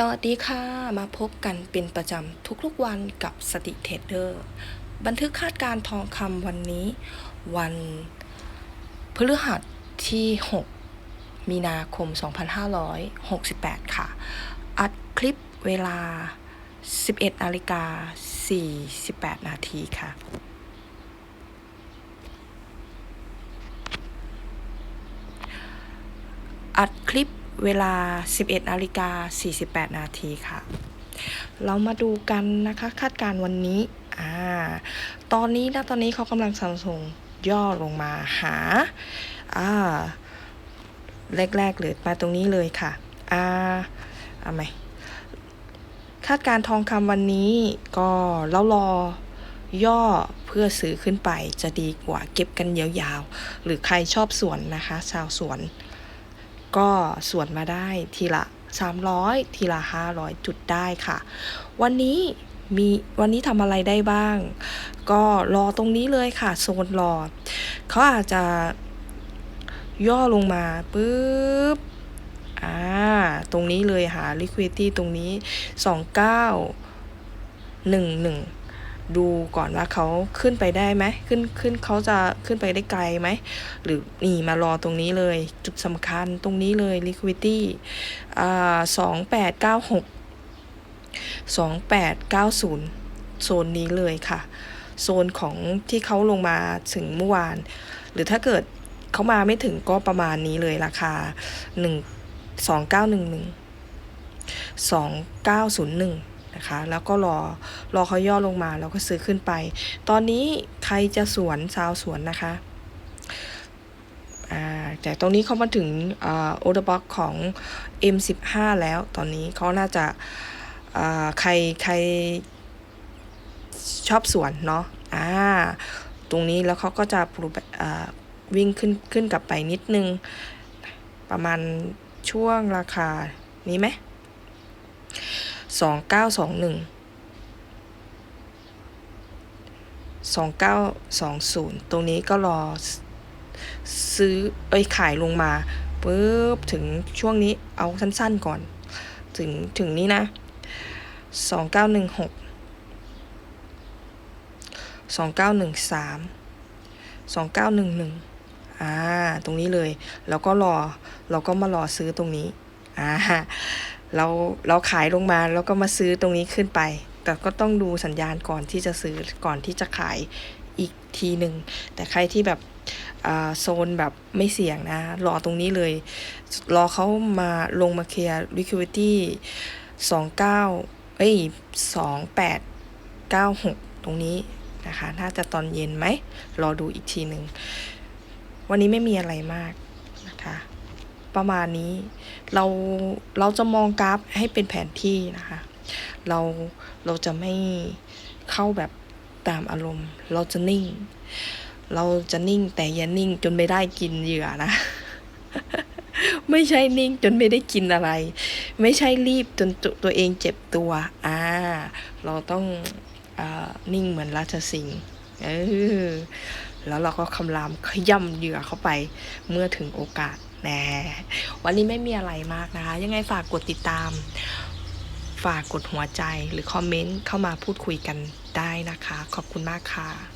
สวัสดีค่ะ มาพบกันเป็นประจำทุกๆวันกับสติเทรดเดอร์ บันทึกคาดการทองคำวันนี้ วันพฤหัสที่ 6 มีนาคม 2568 ค่ะ อัดคลิปเวลา 11นาฬิกา48 นาทีค่ะ อัดคลิป เวลา 11นาฬิกา48 นาทีค่ะ เรามาดูกันนะคะคาดการณ์วันนี้อ่าตอนนี้นะตอนนี้เขากำลังซัมซุงย่อลงมาหาอ่าแรกๆเลยมาตรงนี้เลยค่ะอ่าเอาไหมคาดการณ์ทองคำวันนี้ก็แล้วรอย่อเพื่อซื้อขึ้นไปจะดีกว่าเก็บกันยาวๆ หรือใครชอบสวนนะคะ ชาวสวน ก็สวนมาได้ทีละ 300 ทีละ 500 จุดได้ค่ะ วันนี้มีวันนี้ทำอะไรได้บ้าง ก็รอตรงนี้เลยค่ะ โซนรอ เขาอาจจะย่อลงมาปุ๊บอ่าตรงนี้เลยหา liquidity ตรงนี้ 2911 ดูก่อนว่าเขาขึ้นไปได้ไหมขึ้นขึ้นเขาจะขึ้นไปได้ไกลไหม หรือนี่มารอตรงนี้เลย จุดสำคัญตรงนี้เลย liquidity อ่าสองแปดเก้าหกสองแปดเก้าศูนย์โซนนี้เลยค่ะ โซนของที่เขาลงมาถึงเมื่อวาน หรือถ้าเกิดเขามาไม่ถึงก็ประมาณนี้เลยราคาหนึ่งสองเก้าหนึ่งหนึ่งสองเก้าศูนย์หนึ่ง นะคะ แล้วก็รอรอเขาย่อลงมาแล้วก็ซื้อขึ้นไป ตอนนี้ใครจะสวนชาวสวนนะคะแต่ตรงนี้เขามาถึงอ่าโอเดอร์บ็อกของ M15 แล้วตอนนี้เขาน่าจะาใครใครชอบสวนเนาะอ่าตรงนี้แล้วเขาก็จะปลูกวิ่งขึ้นขึ้นกลับไปนิดนึง ประมาณช่วงราคานี้ไหม สองเก้าสองหนึ่งสองเก้าสองศูนย์ตรงนี้ก็รอซื้อเอ้ยขายลงมาปุ๊บถึงช่วงนี้เอาสั้นๆก่อน ถึงถึงนี้นะสองเก้าหนึ่งหกสองเก้าหนึ่งสามสองเก้าหนึ่งหนึ่งอ่า ตรงนี้เลย แล้วก็รอ เราก็มารอซื้อตรงนี้ อ่า เราเราขายลงมาแล้วก็มาซื้อตรงนี้ขึ้นไป แต่ก็ต้องดูสัญญาณก่อนที่จะซื้อก่อนที่จะขายอีกทีหนึ่งแต่ใครที่แบบอ่าโซนแบบไม่เสี่ยงนะ รอตรงนี้เลย รอเขามาลงมาเคลียร์ liquidity สองเก้าเอ้ยสองแปดเก้าหกตรงนี้นะคะ น่าจะตอนเย็นไหม รอดูอีกทีหนึ่ง วันนี้ไม่มีอะไรมากนะคะ ประมาณนี้ เราเราจะมองกราฟให้เป็นแผนที่นะคะ เราเราจะไม่เข้าแบบตามอารมณ์ เราจะนิ่ง เราจะนิ่งแต่อย่านิ่งจนไม่ได้กินเหยื่อนะ ไม่ใช่นิ่งจนไม่ได้กินอะไร ไม่ใช่รีบจนตัวเองเจ็บตัว อ่า เราต้องอนิ่งเหมือนราชสิงห์เออแล้วเราก็คำรามขย่ำเหยื่อเข้าไปเมื่อถึงโอกาส แน่วันนี้ไม่มีอะไรมากนะคะ ยังไงฝากกดติดตาม ฝากกดหัวใจหรือคอมเมนต์เข้ามาพูดคุยกันได้นะคะ ขอบคุณมากค่ะ